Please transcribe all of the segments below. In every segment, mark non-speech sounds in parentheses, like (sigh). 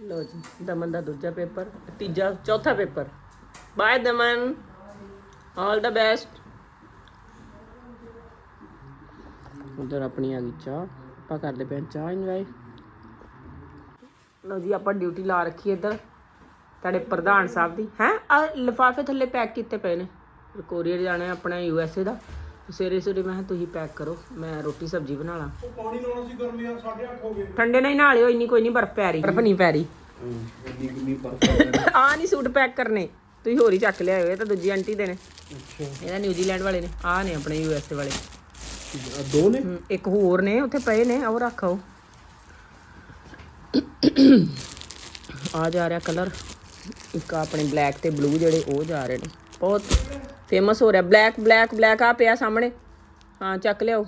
ਲੋ ਜੀ, ਦਮਨ ਦਾ ਦੂਜਾ ਪੇਪਰ, ਤੀਜਾ, ਚੌਥਾ paper. Bye Daman. All the best ਉਧਰ ਆਪਣੀ ਆ ਗਈ ਚਾਹ। ਆਪਾਂ ਕਰਦੇ ਪਏ ਚਾਹ ਇੰਜੋਏ ਲੋ ਜੀ, ਆਪਾਂ ਡਿਊਟੀ ਲਾ ਰੱਖੀ ਇੱਧਰ। ਤੁਹਾਡੇ ਪ੍ਰਧਾਨ ਸਾਹਿਬ ਦੀ। ਹੈ? ਆ ਲਿਫਾਫੇ ਥੱਲੇ ਪੈਕ ਕੀਤੇ ਪਏ ਨੇ। ਕੋਰੀਅਰ ਜਾਣਾ ਆਪਣਾ ਯੂ ਐਸ ਏ ਦਾ। ਸਵੇਰੇ ਸਵੇਰੇ ਮੈਂ ਕਿਹਾ ਤੁਸੀਂ ਪੈਕ ਕਰੋ ਮੈਂ ਰੋਟੀ ਸਬਜ਼ੀ ਬਣਾ ਲਾਂ। ਉਹ ਪਾਣੀ ਲਾਉਣਾ ਸੀ ਗਰਮੀ ਆ 8:30 ਹੋ ਗਏ। ਠੰਡੇ ਨਾਲ ਹੀ ਨਹਾ ਲਿਓ ਇੰਨੀ ਕੋਈ ਨਹੀਂ ਬਰਫ਼ ਪੈ ਰਹੀ। ਬਰਫ਼ ਨਹੀਂ ਪੈ ਰਹੀ। ਇੰਨੀ ਕਿੰਨੀ ਬਰਫ ਆ ਨਹੀਂ ਸੂਟ ਪੈਕ ਕਰਨੇ ਤੁਸੀਂ ਹੋਰ ਹੀ ਚੱਕ ਲਿਆਇਓ ਇਹ ਤਾਂ ਦੂਜੀ ਆਂਟੀ ਦੇ ਨੇ। ਅੱਛਾ। ਇਹਦਾ ਨਿਊਜ਼ੀਲੈਂਡ ਵਾਲੇ ਨੇ ਆ ਨੇ ਆਪਣੇ ਯੂ ਐਸ ਏ ਵਾਲੇ ਦੋ ਨੇ? ਹਮ, ਇੱਕ ਹੋਰ ਨੇ ਉੱਥੇ ਪਏ ਨੇ ਉਹ ਰੱਖੋ ਆ ਜਾ ਰਿਹਾ ਕਲਰ ਇੱਕ ਆਪਣੇ ਬਲੈਕ ਤੇ ਬਲੂ ਜਿਹੜੇ ਉਹ ਜਾ ਰਹੇ ਨੇ। ਬਹੁਤ ਫੇਮਸ ਹੋ ਰਿਹਾ। ਬਲੈਕ ਬਲੈਕ ਬਲੈਕ ਆ ਪਿਆ ਸਾਹਮਣੇ। ਹਾਂ, ਚੱਕ ਲਿਆਓ।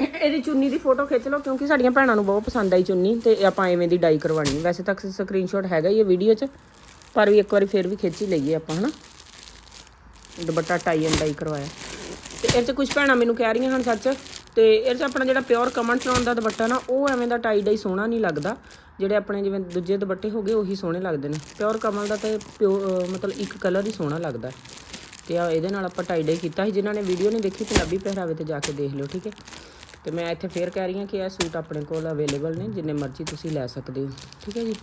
ਇਹਦੀ ਚੁੰਨੀ ਦੀ ਫੋਟੋ ਖਿੱਚ ਲਓ, ਕਿਉਂਕਿ ਸਾਡੀਆਂ ਭੈਣਾਂ ਨੂੰ ਬਹੁਤ ਪਸੰਦ ਆਈ ਚੁੰਨੀ, ਤੇ ਆਪਾਂ ਐਵੇਂ ਦੀ ਡਾਈ ਕਰਵਾਣੀ ਵੈਸੇ ਤਾਂ ਸਕਰੀਨਸ਼ਾਟ ਹੈਗਾ ਹੀ ਇਹ ਵੀਡੀਓ 'ਚ, ਪਰ ਵੀ ਇੱਕ ਵਾਰੀ ਫੇਰ ਵੀ ਖਿੱਚ ਹੀ ਲਈਏ ਆਪਾਂ, ਹਨਾ? ਦੁਪੱਟਾ ਟਾਈ ਐਂਡ ਡਾਈ ਕਰਵਾਇਆ। ਤੇ ਇਹ 'ਚ ਕੁਝ ਭੈਣਾਂ ਮੈਨੂੰ ਕਹਿ ਰਹੀਆਂ ਹਨ ਸੱਚ, ਤੇ ਇਹ 'ਚ ਆਪਣਾ ਜਿਹੜਾ ਪਿਓਰ ਕਮਨ ਚਲਾਉਣ ਦਾ ਦੁਪੱਟਾ ਨਾ, ਉਹ ਐਵੇਂ ਦਾ ਟਾਈ ਡਾਈ ਸੋਹਣਾ ਨਹੀਂ ਲੱਗਦਾ। ਜਿਹੜੇ ਆਪਣੇ ਜਿਵੇਂ ਦੂਜੇ ਦੁਪੱਟੇ ਹੋ ਗਏ ਉਹੀ ਸੋਹਣੇ ਲੱਗਦੇ ਨੇ। ਪਿਓਰ ਕਮਲ ਦਾ ਤੇ ਪਿਓ ਮਤਲਬ ਇੱਕ ਕਲਰ ਹੀ ਸੋਹਣਾ ਲੱਗਦਾ ਤੇ ਆ ਇਹਦੇ ਨਾਲ ਆਪਾਂ ਟਾਈ ਡਾਈ ਕੀਤਾ ਸੀ। ਜਿਨ੍ਹਾਂ ਨੇ ਵੀਡੀਓ ਨਹੀਂ ਦੇਖੀ ਪੰਜਾਬੀ ਪਹਿਰਾਵੇ ਤੇ ਜਾ ਕੇ ਦੇਖ ਲਿਓ ਠੀਕ ਹੈ? ਤੇ ਮੈਂ ਇੱਥੇ ਫੇਰ ਕਹਿ ਰਹੀ ਹਾਂ ਕਿ ਇਹ ਸੂਟ ਆਪਣੇ ਕੋਲ ਅਵੇਲੇਬਲ ਨੇ ਜਿੰਨੇ ਮਰਜ਼ੀ ਤੁਸੀਂ ਲੈ ਸਕਦੇ ਹੋ ਠੀਕ ਹੈ ਜੀ?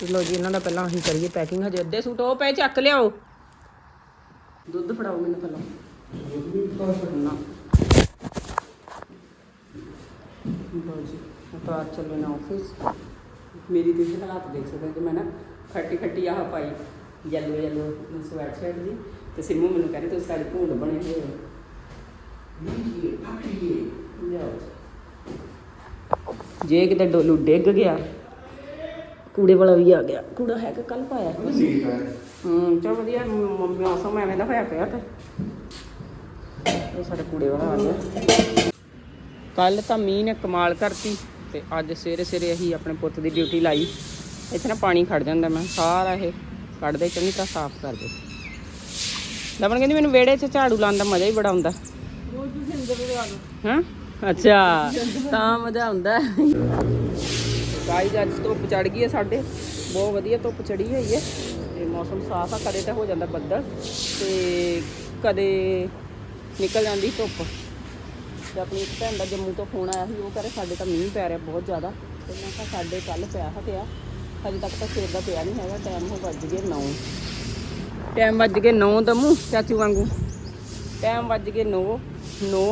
ਤੇ ਲਓ ਜੀ ਇਹਨਾਂ ਦਾ ਪਹਿਲਾਂ ਅਸੀਂ ਕਰੀਏ ਪੈਕਿੰਗ ਹਜੇ ਅੱਧੇ ਸੂਟ ਉਹ ਪਏ ਚੱਕ ਲਿਆਓ। ਦੁੱਧ ਫੜਾਓ ਮੈਨੂੰ ਪਹਿਲਾਂ। ਨਾ। ਲਓ ਜੀ? ਅੱਜ ਚੱਲੇ ਨਾ ਆਫਿਸ ਮੇਰੀ ਤੇ ਹਾਲਾਤ ਦੇਖ ਸਕਦੇ ਹੋ ਕਿ ਮੈਂ ਨਾ ਖੱਟੀ ਖੱਟੀ ਆਹ ਪਾਈ ਯੈਲੋ ਯੈਲੋ ਸਵੈਟ ਸ਼ਰਟ ਦੀ। ਤੇ ਸਿੰਮੂ ਮੈਨੂੰ ਕਹਿੰਦੇ ਤੁਸੀਂ ਸਾਡੀ ਭੂੰਡ ਬਣੇ ਹੋਏ ਹੋ? ਜੀ। ਜੇ ਕਿਤੇ ਡੋਲੂ ਡਿੱਗ ਗਿਆ ਕੂੜੇ ਵਾਲਾ ਵੀ ਆ ਗਿਆ। ਕੂੜਾ ਹੈ ਕਿ ਕੱਲ ਪਾਇਆ? ਹੂੰ ਚਲ ਵਧੀਆ ਮੌਸਮ ਐਵੇਂ ਦਾ ਹੋਇਆ ਪਿਆ ਤੇ। ਇਹ ਸਾਡੇ ਕੂੜੇ ਵਾਲਾ ਆ ਗਿਆ। ਕੱਲ ਤਾਂ ਮੀਂਹ ਨੇ ਕਮਾਲ ਕਰਤੀ। ਤੇ ਅੱਜ ਸਵੇਰੇ ਸਵੇਰੇ ਅਸੀਂ ਆਪਣੇ ਪੁੱਤ ਦੀ ਡਿਊਟੀ ਲਾਈ। ਇੱਥੇ ਨਾ ਪਾਣੀ ਖੜ ਜਾਂਦਾ ਮੈਂ, ਸਾਰਾ ਇਹ ਕੱਢਦੇ ਚੰਗੀ ਤਰ੍ਹਾਂ ਸਾਫ਼ ਕਰਦੇ। ਦਮਨ ਕਹਿੰਦੀ ਮੈਨੂੰ ਵਿਹੜੇ 'ਚ ਝਾੜੂ ਲਾਉਣ ਦਾ ਮਜ਼ਾ ਹੀ ਬੜਾ ਆਉਂਦਾ। ਹਾਂ? ਅੱਛਾ, ਤਾਂ ਮਜ਼ਾ ਆਉਂਦਾ। ਗਾਈਜ਼ ਅੱਜ ਧੁੱਪ ਚੜ ਗਈ ਹੈ ਸਾਡੇ। ਬਹੁਤ ਵਧੀਆ ਧੁੱਪ ਚੜੀ ਹੋਈ ਹੈ। ਤੇ ਮੌਸਮ ਸਾਫ਼ ਆ, ਕਦੇ ਤਾਂ ਹੋ ਜਾਂਦਾ ਬੱਦਲ। ਤੇ ਕਦੇ ਨਿਕਲ ਜਾਂਦੀ ਧੁੱਪ। ਤੇ ਆਪਣੀ ਇੱਕ ਭੈਣ ਦਾ ਜੰਮੂ ਤੋਂ ਫੋਨ ਆਇਆ ਸੀ ਉਹ ਕਰੇ ਸਾਡੇ ਤਾਂ ਮੀਂਹ ਪੈ ਰਿਹਾ ਬਹੁਤ ਜ਼ਿਆਦਾ ਤੇ ਮੈਂ ਕਿਹਾ ਸਾਡੇ ਕੱਲ ਪਿਆ ਹਟਿਆ ਹਜੇ ਤੱਕ ਤਾਂ ਸਵੇਰ ਦਾ ਪਿਆ ਨਹੀਂ ਹੈਗਾ ਟਾਈਮ ਹੋ ਵੱਜ ਗਏ 9 ਟਾਈਮ ਵੱਜ ਗਏ 9 ਦਮੂ ਚਾਚੂ ਵਾਂਗੂ। ਟਾਈਮ ਵੱਜ ਗਏ 9 9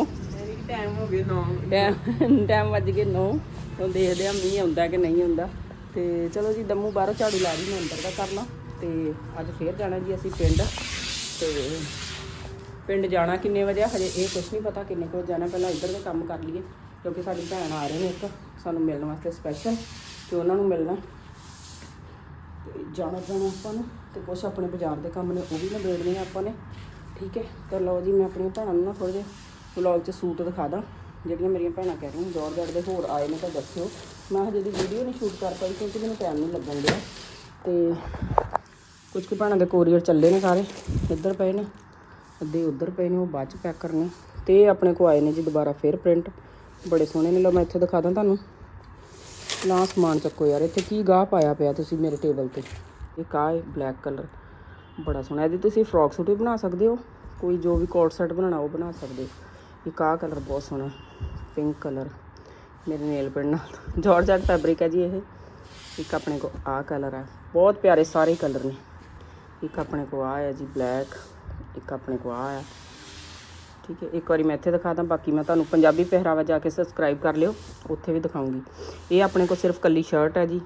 ਟਾਈਮ ਹੋ ਗਿਆ ਨਾ। ਟਾਈਮ ਟਾਈਮ ਵੱਜ ਗਏ 9 ਹੁਣ ਦੇਖਦੇ ਆ ਮੀਂਹ ਆਉਂਦਾ ਕਿ ਨਹੀਂ ਆਉਂਦਾ। ਤੇ ਚਲੋ ਜੀ ਦਮੂ ਬਾਹਰੋਂ ਝਾੜੂ ਲਾ ਰਹੀ ਮੈਂ ਅੰਦਰ ਦਾ ਕਰਨਾ। ਤੇ ਅੱਜ ਫੇਰ ਜਾਣਾ ਜੀ ਅਸੀਂ ਪਿੰਡ। ਤੇ ਪਿੰਡ ਜਾਣਾ ਕਿੰਨੇ ਵਜੇ ਆ? ਹਜੇ ਇਹ ਕੁਝ ਨਹੀਂ ਪਤਾ ਕਿੰਨੇ ਕੋਲ ਜਾਣਾ। ਪਹਿਲਾਂ ਇੱਧਰ ਦੇ ਕੰਮ ਕਰ ਲਈਏ, ਕਿਉਂਕਿ ਸਾਡੀ ਭੈਣ ਆ ਰਹੇ ਨੇ ਇੱਕ। ਸਾਨੂੰ ਮਿਲਣ ਵਾਸਤੇ ਸਪੈਸ਼ਲ ਤੇ ਉਹਨਾਂ ਨੂੰ ਮਿਲਣਾ। ਤੇ ਜਾਣਾ ਜਾਣਾ ਆਪਾਂ ਨੂੰ, ਤੇ ਕੁਛ ਆਪਣੇ ਬਾਜ਼ਾਰ ਦੇ ਕੰਮ ਨੇ, ਉਹ ਵੀ ਨਿਬੇੜਨੇ ਆ ਆਪਾਂ ਨੇ। ਠੀਕ ਹੈ? ਤਾਂ ਲਓ ਜੀ, ਮੈਂ ਆਪਣੀਆਂ ਭੈਣਾਂ ਨੂੰ ਨਾ ਥੋੜ੍ਹੇ ਜਿਹੇ ਵਲੌਗ 'ਚ ਸੂਟ ਦਿਖਾ ਦਾਂ। ਜਿਹੜੀਆਂ ਮੇਰੀਆਂ ਭੈਣਾਂ ਕਹਿ ਰਹੀਆਂ ਜੋਰਜੱਟ ਦੇ ਹੋਰ ਆਏ ਨੇ ਤਾਂ ਦੱਸਿਓ। ਮੈਂ ਹਜੇ ਦੀ ਵੀਡੀਓ ਨਹੀਂ ਸ਼ੂਟ ਕਰ ਪਾਈ, ਕਿਉਂਕਿ ਮੈਨੂੰ ਟਾਈਮ ਨਹੀਂ ਲੱਗਣ ਡਿਆ। ਤੇ ਕੁਝ ਕੁ ਭੈਣਾਂ ਦੇ ਕੋਰੀਅਰ ਚੱਲੇ ਨੇ ਸਾਰੇ, ਇੱਧਰ ਪਏ ਨੇ। ਅੱਧੇ ਉੱਧਰ ਪਏ ਨੇ, ਉਹ ਬਾਅਦ ਚ ਪੈਕ ਕਰਨੇ। ਤੇ ਇਹ ਆਪਣੇ ਕੋ ਆਏ ਨੇ ਜੀ ਦੁਬਾਰਾ ਫੇਰ ਪ੍ਰਿੰਟ ਬੜੇ ਸੋਹਣੇ ਨੇ, ਲਓ ਮੈਂ ਇੱਥੇ ਦਿਖਾ ਦਾਂ ਤੁਹਾਨੂੰ। ਨਾ ਸਮਾਨ ਚੱਕੋ ਯਾਰ, ਇੱਥੇ ਕੀ ਗਾਹ ਪਾਇਆ ਪਿਆ ਤੁਸੀਂ ਮੇਰੇ ਟੇਬਲ ਤੇ? ਇਹ ਕਾ ਹੈ ਬਲੈਕ ਕਲਰ ਬੜਾ ਸੋਹਣਾ, ਇਹਦੀ ਤੁਸੀਂ ਫਰੋਕ ਸੂਟ ਵੀ ਬਣਾ ਸਕਦੇ ਹੋ? ਕੋਈ ਜੋ ਵੀ ਕੋਟ ਸੈਟ ਬਣਾਉਣਾ, ਉਹ ਬਣਾ ਸਕਦੇ ਹੋ। ਇਹ ਕਾ ਕਲਰ ਬਹੁਤ ਸੋਹਣਾ ਪਿੰਕ ਕਲਰ ਮੇਰੇ ਨੇਲ ਪਿੰਡ ਨਾਲ। ਜਾਰਜਟ ਫੈਬਰਿਕ ਹੈ ਜੀ ਇਹ। ਇੱਕ ਆਪਣੇ ਕੋ ਆਹ ਕਲਰ ਹੈ। ਬਹੁਤ ਪਿਆਰੇ ਸਾਰੇ ਕਲਰ ਨੇ। ਇੱਕ ਆਪਣੇ ਕੋ ਆ ਹੈ ਜੀ ਬਲੈਕ ਇੱਕ ਆਪਣੇ ਕੋਲ ਆ ਹੈ ਠੀਕ ਹੈ ਇੱਕ ਵਾਰੀ ਮੈਂ ਇੱਥੇ ਦਿਖਾ ਦਾਂ ਬਾਕੀ ਮੈਂ ਤੁਹਾਨੂੰ ਪੰਜਾਬੀ ਪਹਿਰਾਵਾ ਜਾ ਕੇ ਸਬਸਕ੍ਰਾਈਬ ਕਰ ਲਿਓ ਉੱਥੇ ਵੀ ਦਿਖਾਉਂਗੀ। ਇਹ ਆਪਣੇ ਕੋਲ ਸਿਰਫ ਕੱਲੀ ਸ਼ਰਟ ਹੈ ਜੀ।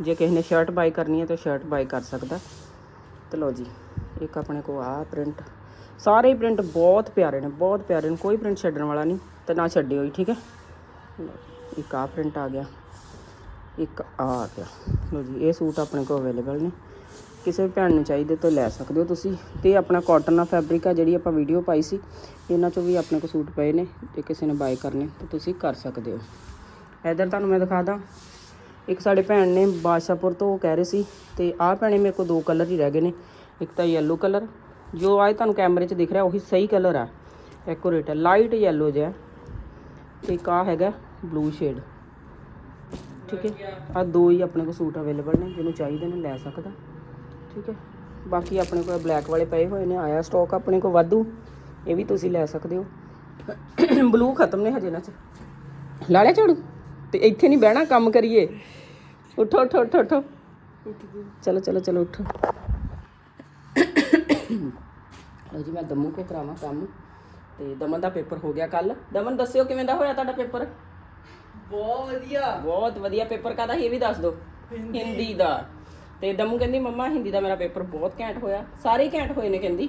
ਜੇ ਕਿਸੇ ਨੇ ਸ਼ਰਟ ਬਾਈ ਕਰਨੀ ਹੈ ਤਾਂ ਸ਼ਰਟ ਬਾਈ ਕਰ ਸਕਦਾ। ਤੇ ਲਓ ਜੀ ਇੱਕ ਆਪਣੇ ਕੋਲ ਆ ਪ੍ਰਿੰਟ ਸਾਰੇ ਪ੍ਰਿੰਟ ਬਹੁਤ ਪਿਆਰੇ ਨੇ ਬਹੁਤ ਪਿਆਰੇ ਨੇ ਕੋਈ ਪ੍ਰਿੰਟ ਛੱਡਣ ਵਾਲਾ ਨਹੀਂ ਤੇ ਨਾ ਛੱਡਿਓ ਹੀ ਠੀਕ ਹੈ। ਲਓ, ਇੱਕ ਆ ਪ੍ਰਿੰਟ ਆ ਗਿਆ ਇੱਕ ਆ ਆ ਗਿਆ। ਲਓ ਜੀ ਇਹ ਸੂਟ ਆਪਣੇ ਕੋਲ ਅਵੇਲੇਬਲ ਨੇ। ਕਿਸੇ ਵੀ ਭੈਣ ਨੂੰ ਚਾਹੀਦੇ ਤਾਂ ਲੈ ਸਕਦੇ ਹੋ ਤੁਸੀਂ। ਤੇ ਆਪਣਾ ਕਾਟਨ ਦਾ ਫੈਬਰਿਕ ਆ ਜਿਹੜੀ ਆਪਾਂ ਵੀਡੀਓ ਪਾਈ ਸੀ, ਇਹਨਾਂ ਚੋਂ ਵੀ ਆਪਣੇ ਕੋਲ ਸੂਟ ਪਏ ਨੇ, ਜੇ ਕਿਸੇ ਨੇ ਬਾਏ ਕਰਨੇ, ਤਾਂ ਤੁਸੀਂ ਕਰ ਸਕਦੇ ਹੋ। ਇਧਰ ਤੁਹਾਨੂੰ ਮੈਂ ਦਿਖਾ ਦਾਂ, ਇੱਕ ਸਾਡੇ ਭੈਣ ਨੇ ਬਾਦਸ਼ਾਹਪੁਰ ਤੋਂ ਕਹਿ ਰਹੇ ਸੀ, ਤੇ ਆਹ ਭੈਣੇ ਮੇਰੇ ਕੋਲ ਦੋ ਕਲਰ ਹੀ ਰਹਿ ਗਏ ਨੇ, ਇੱਕ ਤਾਂ ਯੈਲੋ ਕਲਰ ਜੋ ਆਏ ਤੁਹਾਨੂੰ ਕੈਮਰੇ 'ਚ ਦਿਖ ਰਿਹਾ, ਉਹੀ ਸਹੀ ਕਲਰ ਆ ਐਕੂਰੇਟ ਹੈ ਲਾਈਟ ਯੈਲੋ ਜਿਹਾ। ਤੇ ਇੱਕ ਆਹ ਹੈਗਾ ਬਲੂ ਸ਼ੇਡ ਠੀਕ ਹੈ ਆ ਦੋ ਹੀ ਆਪਣੇ ਕੋਲ ਸੂਟ ਅਵੇਲੇਬਲ ਨੇ, ਜਿਹਨੂੰ ਚਾਹੀਦੇ ਨੇ ਲੈ ਸਕਦਾ। ਠੀਕ ਹੈ। ਬਾਕੀ ਆਪਣੇ ਕੋਲ ਬਲੈਕ ਵਾਲੇ ਪਏ ਹੋਏ ਨੇ ਆਇਆ ਸਟਾਕ ਆਪਣੇ ਕੋਲ ਵਾਧੂ। ਇਹ ਵੀ ਤੁਸੀਂ ਲੈ ਸਕਦੇ ਹੋ। ਬਲੂ ਖਤਮ ਨੇ ਹਜੇ ਨਾ ਚ। ਲਾ ਲਿਆ ਝਾੜੂ? ਤੇ ਇੱਥੇ ਨਹੀਂ ਬਹਿਣਾ ਕੰਮ ਕਰੀਏ। ਉਠੋ ਉਠੋ ਉਠੋ ਉਠੋ। ਚਲੋ ਚਲੋ ਚਲੋ ਉਠੋ। ਲਓ ਜੀ ਮੈਂ ਦਮੂ ਕੋ ਕਰਾਵਾਂ ਕੰਮ। ਤੇ ਦਮਨ ਦਾ ਪੇਪਰ ਹੋ ਗਿਆ ਕੱਲ ਦਮਨ ਦੱਸਿਓ ਕਿਵੇਂ ਦਾ ਹੋਇਆ ਤੁਹਾਡਾ ਪੇਪਰ? ਬਹੁਤ ਵਧੀਆ। ਬਹੁਤ ਵਧੀਆ। ਪੇਪਰ ਕਾਦਾ ਇਹ ਵੀ ਦੱਸ ਦਿਓ। ਹਿੰਦੀ ਦਾ। ਤੇ ਦਮੂ ਕਹਿੰਦੀ ਮੰਮਾ ਹਿੰਦੀ ਦਾ ਮੇਰਾ ਪੇਪਰ ਬਹੁਤ ਘੈਂਟ ਹੋਇਆ। ਸਾਰੇ ਹੀ ਘੈਂਟ ਹੋਏ ਨੇ ਕਹਿੰਦੀ।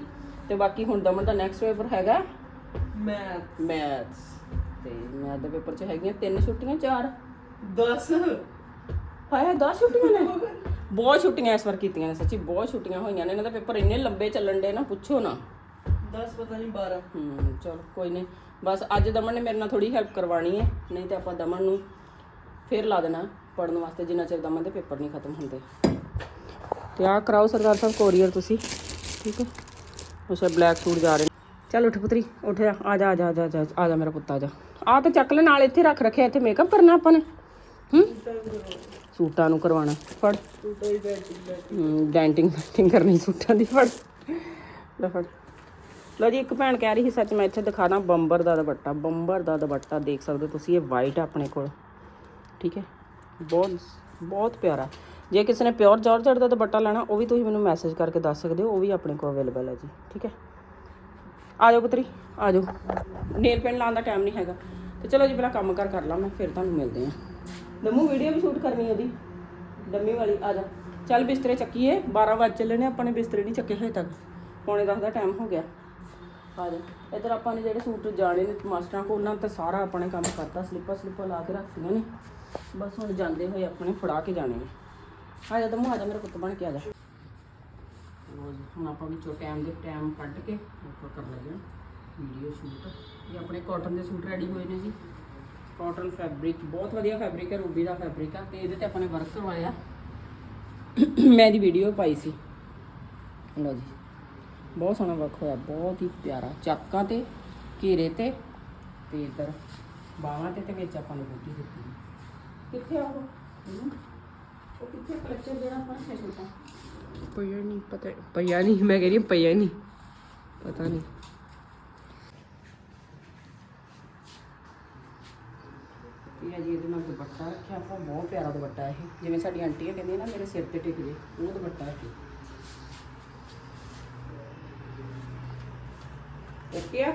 ਤੇ ਬਾਕੀ ਹੁਣ ਦਮਨ ਦਾ ਨੈਕਸਟ ਪੇਪਰ ਹੈਗਾ ਮੈਂ ਮੈਥਸ ਤੇ ਮੈਥ ਦੇ ਪੇਪਰ 'ਚ ਹੈਗੀਆਂ ਤਿੰਨ ਛੁੱਟੀਆਂ ਚਾਰ। 10 ਹਾਏ 10 ਛੁੱਟੀਆਂ ਨੇ? ਬਹੁਤ ਛੁੱਟੀਆਂ ਇਸ ਵਾਰ ਕੀਤੀਆਂ ਨੇ ਸੱਚੀ ਬਹੁਤ ਛੁੱਟੀਆਂ ਹੋਈਆਂ ਨੇ। ਇਹਨਾਂ ਦਾ ਪੇਪਰ ਇੰਨੇ ਲੰਬੇ ਚੱਲਣ ਦੇ ਨਾ ਪੁੱਛੋ ਨਾ। 10 ਪਤਾ ਨਹੀਂ 12 ਹੂੰ ਚਲ ਕੋਈ ਨਹੀਂ ਬਸ ਅੱਜ ਦਮਨ ਨੇ ਮੇਰੇ ਨਾਲ ਥੋੜੀ ਹੈਲਪ ਕਰਵਾਣੀ ਹੈ ਨਹੀਂ ਤੇ ਆਪਾਂ ਦਮਨ ਨੂੰ ਫੇਰ ਲਾ ਦੇਣਾ ਪੜਨ ਵਾਸਤੇ ਜਿੰਨਾ ਚਿਰ ਦਮਨ ਦੇ ਪੇਪਰ ਨਹੀਂ ਖਤਮ ਹੁੰਦੇ। ਤੇ ਆਹ ਕਰਾਓ ਸਰਦਾਰ ਸਾਹਿਬ ਕੋਰੀਅਰ ਤੁਸੀਂ ਠੀਕ ਹੈ ਅੱਛਾ ਬਲੈਕ ਸੂਟ ਜਾ ਰਹੇ ਚੱਲ ਉੱਠ ਪੁੱਤਰੀ ਉੱਠ ਜਾ ਆ ਜਾ ਆ ਜਾ ਆ ਜਾ, ਆ ਜਾ ਮੇਰਾ ਪੁੱਤ ਆ ਜਾ। ਆ ਤਾਂ ਚੱਕ ਲੈ ਨਾਲ ਇੱਥੇ ਰੱਖ ਰੱਖਿਆ ਇੱਥੇ ਮੇਕਅਪ ਕਰਨਾ ਆਪਾਂ ਨੇ। ਹੂੰ? ਸੂਟਾਂ ਨੂੰ ਕਰਵਾਉਣਾ ਫੜ। ਟੂਟਾ ਡੈਂਟਿੰਗ ਕਰਨੀ ਸੂਟਾਂ ਦੀ ਫੜ। ਲੈ ਫੜ। ਲਓ ਜੀ ਇੱਕ ਭੈਣ ਕਹਿ ਰਹੀ ਸੀ ਸੱਚ ਮੈਂ ਇੱਥੇ ਦਿਖਾਣਾ ਬੰਬਰ ਦਾ ਦੁਪੱਟਾ ਬੰਬਰ ਦਾ ਦੁਪੱਟਾ ਦੇਖ ਸਕਦੇ ਹੋ ਤੁਸੀਂ ਇਹ ਵਾਈਟ ਆਪਣੇ ਕੋਲ। ਠੀਕ ਹੈ? ਬਹੁਤ ਬਹੁਤ ਪਿਆਰਾ। ਜੇ ਕਿਸੇ ਨੇ ਪਿਓਰ ਜਾਰਜਟ ਦਾ ਦੁਪੱਟਾ ਲੈਣਾ, ਉਹ ਵੀ ਤੁਸੀਂ ਮੈਨੂੰ ਮੈਸੇਜ ਕਰਕੇ ਦੱਸ ਸਕਦੇ ਹੋ, ਉਹ ਵੀ ਆਪਣੇ ਕੋਲ ਅਵੇਲੇਬਲ ਹੈ ਜੀ, ਠੀਕ ਹੈ? ਆ ਜਾਓ ਪੁੱਤਰੀ ਆ ਜਾਓ ਨੇਲ ਪੈਂਟ ਲਾਉਣ ਦਾ ਟਾਈਮ ਨਹੀਂ ਹੈਗਾ। ਤੇ ਚਲੋ ਜੀ, ਪਹਿਲਾਂ ਕੰਮ ਕਰ ਕਰ ਲਾਂ ਮੈਂ, ਫਿਰ ਤੁਹਾਨੂੰ ਮਿਲਦੇ ਹਾਂ। ਦਮੂ ਵੀਡੀਓ ਵੀ ਸ਼ੂਟ ਕਰਨੀ ਉਹਦੀ। ਡੰਮੀ ਵਾਲੀ, ਆ ਜਾ। ਚੱਲ ਬਿਸਤਰੇ ਚੱਕੀਏ 12 ਵਜੇ ਚੱਲੇ ਨੇ ਆਪਾਂ ਨੇ ਬਿਸਤਰੇ ਨਹੀਂ ਚੱਕੇ ਹਜੇ ਤੱਕ। ਪੌਣੇ 10 ਦਾ ਟਾਈਮ ਹੋ ਗਿਆ। ਆ ਜਾ। ਇੱਧਰ ਆਪਾਂ ਨੇ ਜਿਹੜੇ ਸੂਟ ਜਾਣੇ ਨੇ ਮਾਸਟਰਾਂ ਕੋਲ, ਉਹਨਾਂ ਤੇ ਸਾਰਾ ਆਪਣੇ ਕੰਮ ਕਰਤਾ ਸਲਿੱਪਰ ਸਲਿੱਪਰ ਲਾ ਕੇ ਰੱਖੀਆਂ ਨੇ। ਬਸ ਹੁਣ ਜਾਂਦੇ ਹੋਏ ਆਪਣੇ ਫੜਾ ਕੇ ਜਾਣੇ ਨੇ। ਆ ਜਾ ਦਮੂ ਆ ਜਾ ਮੇਰੇ ਪੁੱਤ ਬਣ ਕੇ ਆ ਜਾ। ਲਓ ਜੀ, ਹੁਣ ਆਪਾਂ ਵਿੱਚੋਂ ਟਾਈਮ ਦੇ ਟਾਈਮ ਕੱਢ ਕੇ ਆਪਾਂ ਕਰ ਲੱਗੇ ਹਾਂ ਵੀਡੀਓ ਸ਼ੂਟ ਇਹ ਆਪਣੇ ਕਾਟਨ ਦੇ ਸੂਟ ਰੈਡੀ ਹੋਏ ਨੇ ਜੀ। ਕਾਟਨ ਫੈਬਰਿਕ ਬਹੁਤ ਵਧੀਆ ਫੈਬਰਿਕ ਹੈ ਰੂਬੀ ਦਾ ਫੈਬਰਿਕ ਆ ਤੇ ਇਹਦੇ ਤੇ ਆਪਾਂ ਨੇ ਵਰਕ ਕਰਵਾਇਆ। ਮੈਂ ਇਹਦੀ ਵੀਡੀਓ ਪਾਈ ਸੀ। ਲਓ ਜੀ ਬਹੁਤ ਸੋਹਣਾ ਵਰਕ ਹੋਇਆ ਬਹੁਤ ਹੀ ਪਿਆਰਾ। ਚਾਕਾਂ ਤੇ ਘੇਰੇ ਤੇ ਤੇ ਇਧਰ ਬਾਹਾਂ ਤੇ ਤੇ ਵਿੱਚ ਆਪਾਂ ਨੇ ਬੂਟੀ ਦਿੱਤੀ। ਕਿੱਥੇ ਆ ਉਹ? ਉਹ ਕਿੱਥੇ ਕਲਚਰ ਜਿਹੜਾ ਆਪਾਂ ਨੇ ਛੋਟਾ? ਪਈਆ ਨਹੀਂ ਪਤਾ ਪਈਆ ਨਹੀਂ ਮੈਂ ਕਹਿ ਰਹੀ ਹਾਂ ਪਈਆ ਨਹੀਂ ਪਤਾ ਨਹੀਂ ਇਹ ਹੈ ਜੀ ਇਹਦੇ ਨਾਲ ਦੁਪੱਟਾ ਰੱਖਿਆ ਆਪਾਂ ਬਹੁਤ ਪਿਆਰਾ ਦੁਪੱਟਾ ਇਹ। ਜਿਵੇਂ ਸਾਡੀ ਆਂਟੀਆਂ ਕਹਿੰਦੀਆਂ ਨਾ ਮੇਰੇ ਸਿਰ ਤੇ ਟਿਕ ਜੇ ਉਹ ਦੁਪੱਟਾ ਹੈ ਓਕੇ ਆ?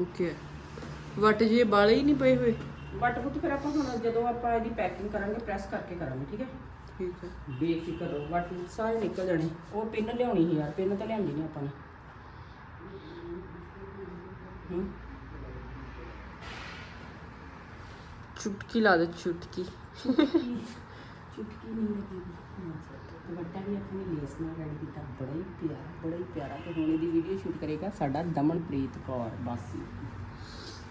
ਓਕੇ ਵਟ ਜੀ ਬਾਲੇ ਹੀ ਨਹੀਂ ਪਏ ਹੋਏ। ਬਟ ਬੁੱਤ ਫਿਰ ਆਪਾਂ ਹੁਣ ਜਦੋਂ ਆਪਾਂ ਇਹਦੀ ਪੈਕਿੰਗ ਕਰਾਂਗੇ ਪ੍ਰੈਸ ਕਰਕੇ ਕਰਾਂਗੇ ਠੀਕ ਹੈ? ਠੀਕ ਹੈ ਬੇਫਿਕਰ ਰਹੋ। ਬਟ ਸਾਰੇ ਨਿਕਲ ਜਾਣੇ। ਉਹ ਪਿੰਨ ਲਿਆਉਣੀ ਸੀ ਯਾਰ ਪਿੰਨ ਤਾਂ ਲਿਆਂਦੀ ਨਹੀਂ ਆਪਾਂ ਨੇ। ਹੂੰ। ਚੁਟਕੀ ਲਾ ਦੇ ਚੁਟਕੀ। ਚੁਟਕੀ ਨਹੀਂ ਲੱਗੀ। ਦੁਪੱਟਾ ਵੀ ਆਪਣੇ ਲੇਸ ਨਾਲ ਰੈਡੀ ਕੀਤਾ। ਬੜਾ ਹੀ ਪਿਆਰਾ ਬੜਾ ਹੀ ਪਿਆਰਾ। ਤੇ ਹੁਣ ਇਹਦੀ ਵੀਡੀਓ ਸ਼ੂਟ ਕਰੇਗਾ ਸਾਡਾ ਦਮਨਪ੍ਰੀਤ ਕੌਰ ਬਾਸੀ।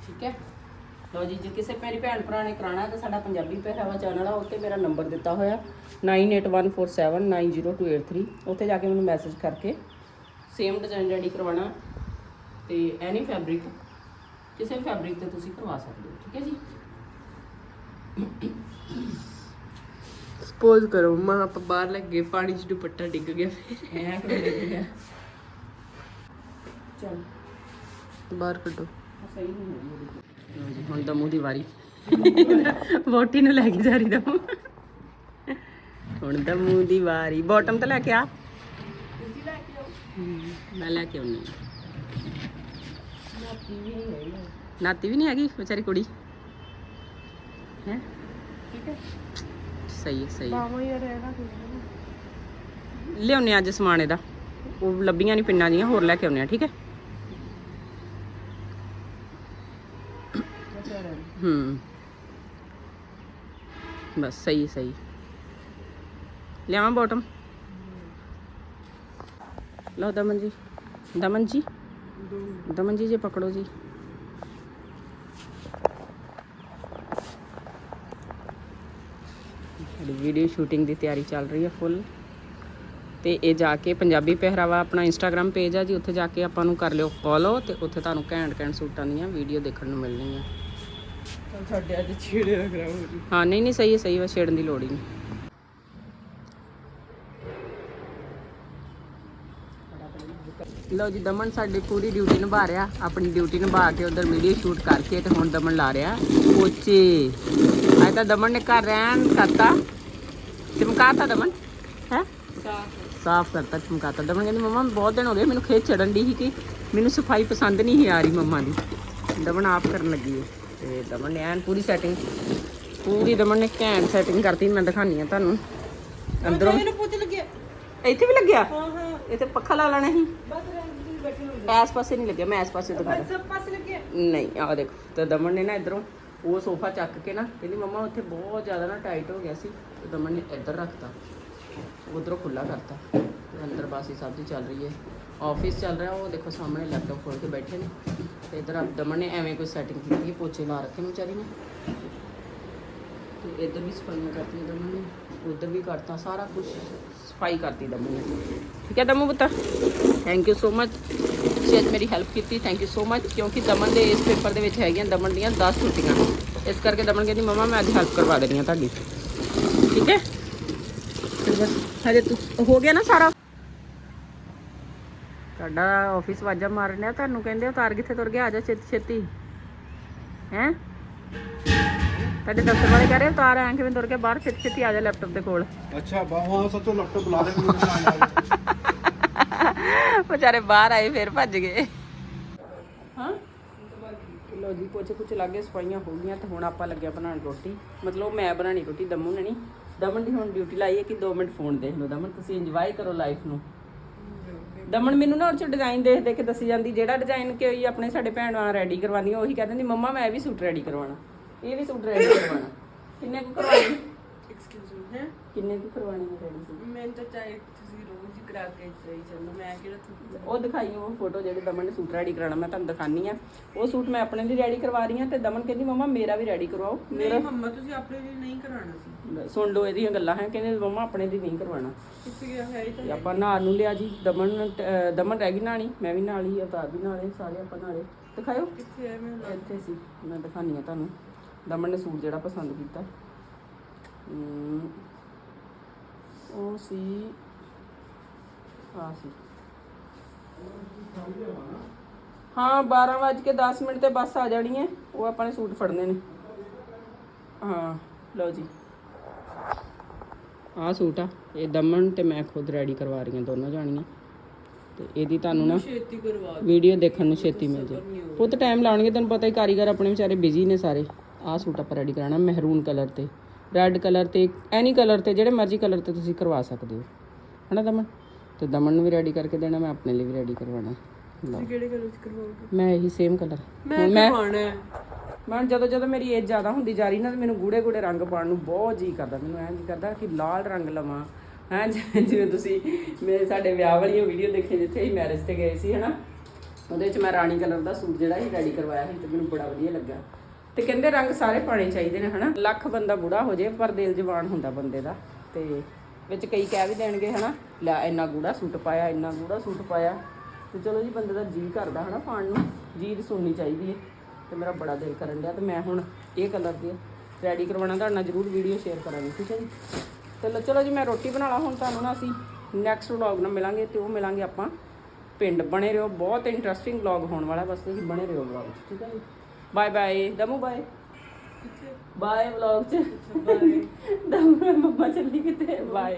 ਠੀਕ ਹੈ? ਲਓ ਜੀ ਜੇ ਕਿਸੇ ਮੇਰੀ ਭੈਣ ਭਰਾ ਨੇ ਕਰਾਣਾ ਤਾਂ ਸਾਡਾ ਪੰਜਾਬੀ ਪਹਿਰਾਵਾ ਚੈਨਲ ਆ ਉੱਤੇ ਮੇਰਾ ਨੰਬਰ ਦਿੱਤਾ ਹੋਇਆ 9814790283 ਉੱਥੇ ਜਾ ਕੇ ਮੈਨੂੰ ਮੈਸੇਜ ਕਰਕੇ ਸੇਮ ਡਿਜ਼ਾਈਨ ਰੈਡੀ ਕਰਵਾਉਣਾ ਤੇ ਐਨੀ ਫੈਬਰਿਕ ਕਿਸੇ ਫੈਬਰਿਕ ਤੇ ਤੁਸੀਂ ਕਰਵਾ ਸਕਦੇ ਹੋ ਠੀਕ ਹੈ ਜੀ? ਸਪੋਜ਼ ਕਰੋ ਮਾਂ ਆਪਾਂ ਬਾਹਰ ਲੱਗੇ ਪਾਣੀ 'ਚ ਦੁਪੱਟਾ ਡਿੱਗ ਗਿਆ। ਫਿਰ ਐ ਕਿਵੇਂ ਲੱਗਿਆ ਚਲ ਬਾਹਰ ਕੱਢੋ। ਸਹੀ ਨਹੀਂ ਹੋ ਰਹੀ ਹੁਣ ਦਮੂ ਦੀ ਵਾਰੀ। ਵੋਟੀ ਨੂੰ ਲੈ ਕੇ ਜਾ ਰਹੀ ਦਮੂ ਹੁਣ ਦਮੂ ਦੀ ਵਾਰੀ। ਬਾਟਮ ਤੇ ਲੈ ਕੇ ਆ। ਮੈਂ ਲੈ ਕੇ ਆਉਣੀ ਨਾਤੀ ਵੀ ਨਹੀਂ ਹੈਗੀ, ਵਿਚਾਰੀ ਕੁੜੀ। ਹੈ? ਠੀਕ ਹੈ, ਸਹੀ ਹੈ। ਸਹੀ ਹੈ ਮਾਮਾ ਅੱਜ ਸਮਾਨ ਇਹਦਾ। ਉਹ ਲੱਭੀਆਂ ਨਹੀਂ ਪਿੰਡਾਂ ਦੀਆਂ, ਹੋਰ ਲੈ ਕੇ ਆਉਣੇ ਆ ਠੀਕ ਹੈ? ਹੂੰ। ਬਸ ਸਹੀ ਸਹੀ। ਲਿਆਵਾਂ ਬੋਟਮ ਲਓ ਦਮਨ ਜੀ। ਦਮਨ ਜੀ? ਦਮਨ ਜੀ, ਜੇ ਪਕੜੋ ਜੀ। ਸਾਡੀ ਵੀਡੀਓ ਸ਼ੂਟਿੰਗ ਦੀ ਤਿਆਰੀ ਚੱਲ ਰਹੀ ਹੈ ਫੁੱਲ ਤੇ ਇਹ ਜਾ ਕੇ ਪੰਜਾਬੀ ਪਹਿਰਾਵਾ ਆਪਣਾ ਇੰਸਟਾਗ੍ਰam ਪੇਜ ਆ ਜੀ। ਉੱਥੇ ਜਾ ਕੇ ਆਪਾਂ ਨੂੰ ਕਰ ਲਿਓ ਫੋਲੋ ਤੇ ਉੱਥੇ ਤੁਹਾਨੂੰ ਘੈਂਟ ਘੈਂਟ ਸੂਟਾਂ ਦੀਆਂ ਵੀਡੀਓ ਦੇਖਣ ਨੂੰ ਮਿਲਣਗੀਆਂ ਸਾਡੇ ਅੱਜ ਛੇੜੇ ਨਾ ਕਰਾਉਂਗੀ ਹਾਂ ਨਹੀਂ ਨਹੀਂ, ਸਹੀ ਹੈ ਸਹੀ ਹੈ ਛੇੜਨ ਦੀ ਲੋੜ ਹੀ ਨਹੀਂ। ਲਓ ਜੀ, ਦਮਨ ਸਾਡੀ ਪੂਰੀ ਡਿਊਟੀ ਨਿਭਾ ਰਿਹਾ, ਆਪਣੀ ਡਿਊਟੀ ਨਿਭਾ ਕੇ ਉਧਰ ਵੀਡੀਓ ਸ਼ੂਟ ਕਰਕੇ ਤੇ ਹੁਣ ਦਮਨ ਲਾ ਰਿਹਾ, ਪੋਚੇ। ਅੱਜ ਤਾਂ ਦਮਨ ਨੇ ਘਰ ਰਹਿਣ ਕਰਤਾ ਚਮਕਾਤਾ ਦਮਨ? ਹੈ? ਸਾਫ਼ ਕਰਤਾ ਚਮਕਾਤਾ ਦਮਨ ਕਹਿੰਦੀ, ਮੰਮਾ, ਬਹੁਤ ਦਿਨ ਹੋ ਗਏ, ਮੈਨੂੰ ਖੇਤ ਚੜਨ ਦੀ ਸੀ ਕਿ ਮੈਨੂੰ ਸਫ਼ਾਈ ਪਸੰਦ ਨਹੀਂ ਸੀ ਆ ਰਹੀ ਮੰਮਾ ਦੀ। ਦਮਨ ਆਪ ਕਰਨ ਲੱਗੀ ਹੈ। ਤੇ ਦਮਨ ਨੇ ਐਨ ਪੂਰੀ ਸੈਟਿੰਗ ਪੂਰੀ ਦਮਨ ਨੇ ਘੈਂਟ ਸੈਟਿੰਗ ਕਰਤੀ ਮੈਂ ਦਿਖਾਨੀ ਆ ਤੁਹਾਨੂੰ। ਅੰਦਰੋਂ ਮੈਨੂੰ ਪੁੱਛ ਲੱਗਿਆ। ਇੱਥੇ ਵੀ ਲੱਗਿਆ? ਹਾਂ ਹਾਂ। ਇੱਥੇ ਪੱਖਾ ਲਾ ਲੈਣਾ ਸੀ। ਬਸ ਬੈਠੇ ਪਾਸੇ ਨਹੀਂ ਲੱਗਿਆ ਮੈਂ ਇਸ ਪਾਸੇ ਦਿਖਾ ਸਭ ਪਾਸੇ ਲੱਗਿਆ। ਨਹੀਂ ਆ ਦੇਖੋ ਤੇ ਦਮਨ ਨੇ ਨਾ ਇਧਰੋਂ ਉਹ ਸੋਫਾ ਚੱਕ ਕੇ ਨਾ ਕਹਿੰਦੀ ਮੰਮਾ ਉੱਥੇ ਬਹੁਤ ਜ਼ਿਆਦਾ ਨਾ ਟਾਈਟ ਹੋ ਗਿਆ ਸੀ ਤੇ ਦਮਨ ਨੇ ਇੱਧਰ ਰੱਖਤਾ ਉਧਰੋਂ ਖੁੱਲਾ ਕਰਤਾ ਤੇ ਅੰਦਰ ਬਾਸੀ ਸਬਜ਼ੀ ਚੱਲ ਰਹੀ ਹੈ। ਆਫਿਸ ਚੱਲ ਰਿਹਾ ਉਹ ਦੇਖੋ ਸਾਹਮਣੇ ਲੈਪਟਾਪ ਖੋਲ ਕੇ ਬੈਠੇ ਨੇ। ਤੇ ਇਧਰ ਦਮਨ ਨੇ ਐਵੇਂ ਕੋਈ ਸੈਟਿੰਗ ਕੀਤੀ ਪੋਚੇ ਲਾ ਰੱਖੇ ਨੇ ਵਿਚਾਰੀ ਨੇ। ਤੇ ਇੱਧਰ ਵੀ ਸਫਾਈਆਂ ਕਰਤੀਆਂ ਦਮਨ ਨੇ, ਉਧਰ ਵੀ ਕਰਤਾ ਸਾਰਾ ਕੁਝ ਸਫ਼ਾਈ ਕਰਤੀ ਦਮਨ ਨੇ। ਠੀਕ ਹੈ ਦਮੂ ਪੁੱਤਰ ਥੈਂਕ ਯੂ ਸੋ ਮਚ ਤੁਸੀਂ ਅੱਜ ਮੇਰੀ ਹੈਲਪ ਕੀਤੀ ਥੈਂਕ ਯੂ ਸੋ ਮਚ ਕਿਉਂਕਿ ਦਮਨ ਦੇ ਇਸ ਪੇਪਰ ਦੇ ਵਿੱਚ ਹੈਗੀਆਂ ਦਮਨ ਦੀਆਂ 10 ਛੁੱਟੀਆਂ। ਇਸ ਕਰਕੇ ਦਮਨ ਕਹਿੰਦੀ, ਮਮਾ, ਮੈਂ ਅੱਜ ਹੈਲਪ ਕਰਵਾ ਦੇਣੀ ਆ ਤੁਹਾਡੀ। ਠੀਕ ਹੈ? ਹਜੇ ਹੋ ਗਿਆ ਨਾ ਸਾਰਾ? ਤੁਹਾਡਾ ਆਫਿਸ ਵਾਜਾ ਮਾਰਨ ਆ ਤੁਹਾਨੂੰ ਕਹਿੰਦੇ ਉਤਾਰ ਕਿੱਥੇ ਤੁਰ ਗਿਆ? ਆ ਜਾ ਛੇਤੀ ਛੇਤੀ। ਹੈ? ਤੁਹਾਡੇ ਦਫ਼ਤਰ ਵਾਲੇ ਕਹ ਰਹੇ ਉਤਾਰ ਕਿਵੇਂ ਤੁਰ ਕੇ ਬਾਹਰ ਛੇਤੀ ਛੇਤੀ ਆ ਜਾ ਲੈਪਟਾਪ ਦੇ ਕੋਲ। ਅੱਛਾ ਬਾਹਾਂ ਸੱਚੋ ਲੈਪਟਾਪ ਬੁਲਾ ਦੇ ਮੈਨੂੰ ਵਿਚਾਰੇ ਬਾਹਰ ਆਏ ਫੇਰ ਭੱਜ ਗਏ। ਲੋ ਜੀ ਕੁਝ ਕੁਝ ਲਾਗੇ ਸਫਾਈਆਂ ਹੋ ਗਈਆਂ ਤੇ ਹੁਣ ਆਪਾਂ ਲੱਗਿਆ ਬਣਾਉਣ ਰੋਟੀ। ਮਤਲਬ ਮੈਂ ਬਣਾਣੀ ਰੋਟੀ ਦਮੂ ਨੇ ਨਹੀਂ ਦਮਨ ਦੀ ਹੁਣ ਡਿਊਟੀ ਲਾਈ ਹੈ ਕਿ 2 ਮਿੰਟ ਫੋਨ ਦੇਖ ਲਓ। ਦਮਨ ਤੁਸੀਂ ਇੰਜੋਏ ਕਰੋ ਲਾਈਫ ਨੂੰ। ਦਮਨ ਮੈਨੂੰ ਨਾ ਉਹ ਚ ਡਿਜ਼ਾਈਨ ਦੇਖ ਦੇਖ ਕੇ ਦੱਸੀ ਜਾਂਦੀ ਜਿਹੜਾ ਡਿਜ਼ਾਈਨ ਕਿ ਹੋਈ ਆਪਣੇ ਸਾਡੇ ਭੈਣਾਂ ਰੈਡੀ ਕਰਵਾਉਂਦੀਆਂ ਉਹੀ ਕਹਿ ਦਿੰਦੀ ਮੰਮਾ ਮੈਂ ਵੀ ਸੂਟ ਰੈਡੀ ਕਰਵਾਉਣਾ। ਇਹ ਵੀ ਸੂਟ ਰੈਡੀ ਕਰਵਾਉਣਾ। ਕਿੰਨੇ ਕੁ ਕਰਵਾਉਣੀ? ਐਕਸਕਿਊਜ਼ ਮੀ ਹੈ? ਕਿੰਨੇ ਕੁ ਕਰਵਾਉਣੀ ਹੈ ਰੈਡੀ ਸੂਟ ਮੈਂ ਤਾਂ ਚਾਹੇ ਤੁਸੀਂ ਹੀ ਕਰਾ ਕੇ ਚਾਹੀ ਚੱਲੋ ਮੈਂ ਕਿਹੜਾ ਤੁਹਾਨੂੰ ਉਹ ਦਿਖਾਈ ਉਹ ਫੋਟੋ ਜਿਹੜੇ ਦਮਨ ਨੇ ਸੂਟ ਰੈਡੀ ਕਰਾਉਣਾ ਮੈਂ ਤੁਹਾਨੂੰ ਦਿਖਾਨੀ ਆ ਉਹ ਸੂਟ ਮੈਂ ਆਪਣੇ ਲਈ ਰੈਡੀ ਕਰਵਾ ਰਹੀ ਆ ਤੇ ਦਮਨ ਕਹਿੰਦੀ ਮਮਾ ਮੇਰਾ ਵੀ ਰੈਡੀ ਕਰਵਾਓ ਨਹੀਂ ਮੰਮਾ ਤੁਸੀਂ ਆਪਣੇ ਲਈ ਨਹੀਂ ਕਰਾਉਣਾ ਸੀ। ਸੁਣ ਲਓ ਇਹਦੀਆਂ ਗੱਲਾਂ ਹੈ ਕਹਿੰਦੇ ਮਮਾ ਆਪਣੇ ਲਈ ਨਹੀਂ ਕਰਵਾਉਣਾ। ਕਿੱਥੇ ਗਿਆ ਹੈ ਇਹ ਤਾਂ ਤੇ ਆਪਾਂ ਨਾਲ ਨੂੰ ਲਿਆ ਜੀ ਦਮਨ ਅਹ ਦਮਨ ਰਹਿ ਗਈ ਨਾਲੀ ਮੈਂ ਵੀ ਨਾਲ ਹੀ ਅਵਤਾਰ ਵੀ ਨਾਲੇ ਸਾਰੇ ਆਪਾਂ ਨਾਲੇ ਦਿਖਾਇਓ। ਕਿੱਥੇ ਹੈ ਮੈਂ ਇੱਥੇ ਸੀ ਮੈਂ ਦਿਖਾਨੀ ਆ ਤੁਹਾਨੂੰ। ਦਮਨ ਨੇ ਸੂਟ ਜਿਹੜਾ ਪਸੰਦ ਕੀਤਾ। ਹਮ, ਉਹ ਸੀ ਆ ਸੀ। ਹਾਂ 12 ਵੱਜ ਕੇ 10 ਮਿੰਟ ਤੇ ਬੱਸ ਆ ਜਾਣੀ ਹੈ। ਉਹ ਆਪਾਂ ਨੇ ਸੂਟ ਫੜਨੇ ਨੇ। ਹਾਂ ਲਓ ਜੀ। ਆਹ ਸੂਟ ਆ। ਇਹ ਦਮਨ ਤੇ ਮੈਂ ਖੁਦ ਰੈਡੀ ਕਰਵਾ ਰਹੀ ਹਾਂ ਦੋਨੋਂ ਜਾਣੀਆਂ। ਤੇ ਇਹਦੀ ਤੁਹਾਨੂੰ ਨਾ ਛੇਤੀ ਕਰਵਾ ਵੀਡੀਓ ਦੇਖਣ ਨੂੰ ਛੇਤੀ ਮਿਲ ਜੇ। ਪੁੱਤ ਟਾਈਮ ਲਾਉਣਗੇ ਤੈਨੂੰ ਪਤਾ ਹੀ ਕਾਰੀਗਰ ਆਪਣੇ ਵਿਚਾਰੇ ਬਿਜ਼ੀ ਨੇ ਸਾਰੇ। ਆਹ ਸੂਟ ਆਪਾਂ ਰੈਡੀ ਕਰਾਣਾ ਮਹਿਰੂਨ ਕਲਰ ਤੇ। ਰੈੱਡ ਕਲਰ ਤੇ ਐਨੀ ਕਲਰ ਤੇ ਜਿਹੜੇ ਮਰਜ਼ੀ ਕਲਰ ਤੇ ਤੁਸੀਂ ਕਰਵਾ ਸਕਦੇ ਹੋ। ਹਨਾ ਦਮਨ? ਤੇ ਦਮਨ ਨੂੰ ਵੀ ਰੈਡੀ ਕਰਕੇ ਦੇਣਾ ਮੈਂ ਆਪਣੇ ਲਈ ਵੀ ਰੈਡੀ ਕਰਵਾਉਣਾ। ਲਓ। ਤੁਸੀਂ ਕਿਹੜੇ ਕਲਰ ਚ ਕਰਵਾਓਗੇ? ਮੈਂ ਇਹੀ ਸੇਮ ਕਲਰ ਮੈਂ ਕਰਵਾਉਣਾ ਹੈ। ਮੈਂ ਜਦੋਂ ਜਦੋਂ ਮੇਰੀ ਏਜ ਜ਼ਿਆਦਾ ਹੁੰਦੀ ਜਾ ਰਹੀ ਨਾ ਤੇ ਮੈਨੂੰ ਗੂੜੇ ਗੂੜੇ ਰੰਗ ਪਾਉਣ ਨੂੰ ਬਹੁਤ ਜੀ ਕਰਦਾ। ਮੈਨੂੰ ਐਂ ਜੀ ਕਰਦਾ ਕਿ ਲਾਲ ਰੰਗ ਲਵਾਂ। ਹੈਂ ਜਿਵੇਂ ਜਿਵੇਂ ਤੁਸੀਂ ਮੇਰੇ ਸਾਡੇ ਵਿਆਹ ਵਾਲੀਆਂ ਵੀਡੀਓ ਦੇਖੇ ਜਿੱਥੇ ਹੀ ਮੈਰਿਜ ਤੇ ਗਏ ਸੀ ਹਨਾ? ਉਹਦੇ ਵਿੱਚ ਮੈਂ ਰਾਣੀ ਕਲਰ ਦਾ ਸੂਟ ਜਿਹੜਾ ਸੀ ਰੈਡੀ ਕਰਵਾਇਆ ਸੀ ਤੇ ਮੈਨੂੰ ਬੜਾ ਵਧੀਆ ਲੱਗਾ। ਤੇ ਕਹਿੰਦੇ ਰੰਗ ਸਾਰੇ ਪਾਣੇ ਚਾਹੀਦੇ ਨੇ ਹਨਾ? ਲੱਖ ਬੰਦਾ ਬੁੜਾ ਹੋ ਜੇ ਪਰ ਦਿਲ ਜਵਾਨ ਹੁੰਦਾ ਬੰਦੇ ਦਾ। ਤੇ ਵਿੱਚ ਕਈ ਕਹਿ ਵੀ ਦੇਣਗੇ, ਹਨਾ, ਲੈ ਇੰਨਾ ਗੂੜਾ ਸੂਟ ਪਾਇਆ, ਇੰਨਾ ਗੂੜਾ ਸੂਟ ਪਾਇਆ। ਤੇ ਚਲੋ ਜੀ, ਬੰਦੇ ਦਾ ਜੀ ਕਰਦਾ, ਹਨਾ ਪਾਣ ਨੂੰ। ਜੀ ਸੁਣਨੀ ਚਾਹੀਦੀ ਹੈ। ਤੇ ਮੇਰਾ ਬੜਾ ਦਿਲ ਕਰਨ ਡਿਆ ਤੇ ਮੈਂ ਹੁਣ ਇਹ ਕਲਰ ਦੀ ਰੈਡੀ ਕਰਵਾਉਣਾ, ਤੁਹਾਡੇ ਨਾਲ ਜ਼ਰੂਰ ਵੀਡੀਓ ਸ਼ੇਅਰ ਕਰਾਂਗੀ, ਠੀਕ ਹੈ ਜੀ? ਚਲੋ ਚਲੋ ਜੀ, ਮੈਂ ਰੋਟੀ ਬਣਾ ਲਾ, ਹੁਣ ਤੁਹਾਨੂੰ ਨਾ ਅਸੀਂ ਨੈਕਸਟ ਵਲੌਗ ਨਾਲ ਮਿਲਾਂਗੇ ਤੇ ਉਹ ਮਿਲਾਂਗੇ ਆਪਾਂ ਪਿੰਡ। ਬਣੇ ਰਹੋ, ਬਹੁਤ ਇੰਟਰਸਟਿੰਗ ਵਲੌਗ ਹੋਣ ਵਾਲਾ, ਬਸ ਤੁਸੀਂ ਬਣੇ ਰਹੋ ਵਲੌਗ ਠੀਕ ਹੈ ਜੀ? Bye bye Damu bye bye vlog ਚ। ਬਾਏ ਦਮੂ (laughs) ਮੰਮਾ ਚੱਲੀ ਕਿਤੇ। ਬਾਏ